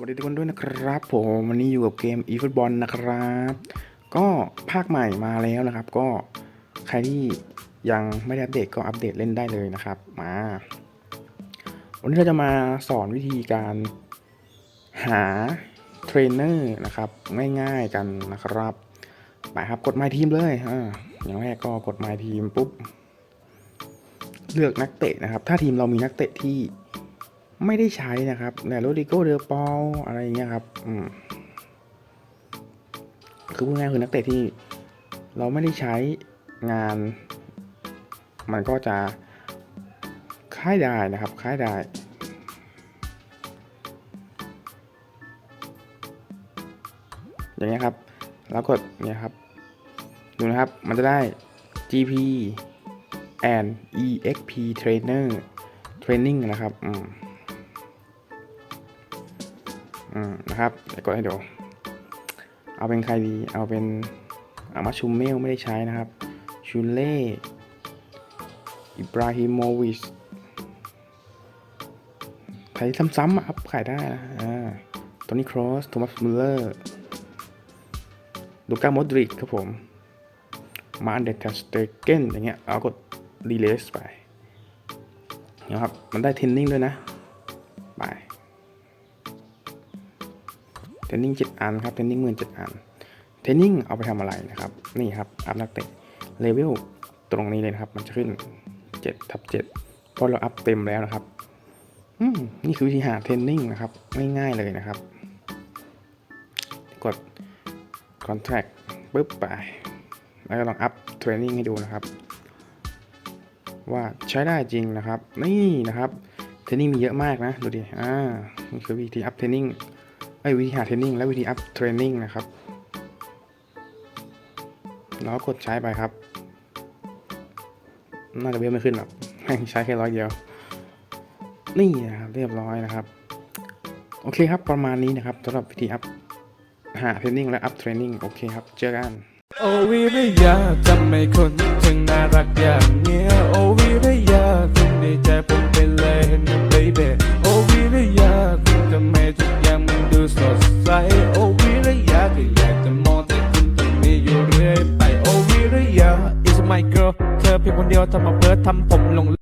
วัสดีทุกคนด้วยนะครับผมวันนี้อยู่กับเกม eFootball นะครับ ก็ภาคใหม่มาแล้วนะครับ ก็ใครที่ยังไม่ได้อัปเดตก็อัปเดตเล่นได้เลยนะครับมา วันนี้เราจะมาสอนวิธีการหาเทรนเนอร์นะครับง่ายๆกันนะครับไปครับกด My Team เลยอ่าอย่างแรกก็กด My Team ปุ๊บ เลือกนักเตะนะครับ ถ้าทีมเรามีนักเตะที่ ไม่ได้ใช้นะครับแนโรดิโกเดอปอลอะไรอย่างเงี้ยครับอืมคือพูดง่ายคือนักเตะที่เราไม่ได้ใช้งาน มันก็จะค่ายได้นะครับค่ายได้อย่างเงี้ยครับแล้วกดเนี่ยครับ ดูนะครับ มันจะได้ GP and EXP Trainer Training นะครับ อืม อืมนะครับเดี๋ยวกดให้ดูเอาเป็นใครดี เอาเป็นอามาชูเมลไม่ได้ใช้นะครับชูเล่อิบราฮิโมวิชใช้ซ้ำๆอะครับขายได้นะอ่าโทนี่ครอสโทมัสมุลเลอร์ลูก้าโมดริกครับผม มาอันเดอร์สเตเกนอย่างเงี้ย เอากดดีเลสไปนะครับ มันได้เทนนิ่งด้วยนะ ไป เทรนนิ่งเจ็ดอันครับเทรนนิ่งหมื่นเจ็ดอันเทรนนิ่งเอาไปทำอะไรนะครับ นี่ครับอัพนักเตะเลเวลตรงนี้เลยนะครับ มันจะขึ้น7ทับ7เพราะเราอัพเต็มแล้วนะครับอืมนี่คือวิธีหาเทรนนิ่งนะครับง่ายๆเลยนะครับ กด contract ปึ๊บไป แล้วก็ลองอัพเทรนนิ่งให้ดูนะครับ ว่าใช้ได้จริงนะครับ นี่นะครับ เทรนนิ่งมีเยอะมากนะ ดูดิ อ่า นี่คือวิธีอัพเทรนนิ่ง ไอ้วิธีหาเทรนนิ่งและวิธีอัพเทรนนิ่งนะครับ แล้วกดใช้ไปครับ น่าจะเบี้ยไม่ขึ้นหรอกใช้แค่ร้อยเดียว นี่นะครับเรียบร้อยนะครับ โอเคครับประมาณนี้นะครับสำหรับวิธีอัพหาเทรนนิ่งและอัพเทรนนิ่งโอเคครับ เจอกัน โอวิริยาทำไมคนถึงน่ารักอย่างเนี้ยโอ ดูสดใสโอวิริยาก็อยากจะมองแต่คุณตรงนี้อยู่เรื่อยไปโอวิริยา is my girl เธอเพียงคนเดียวทำมาเพิร์ทำผมหลง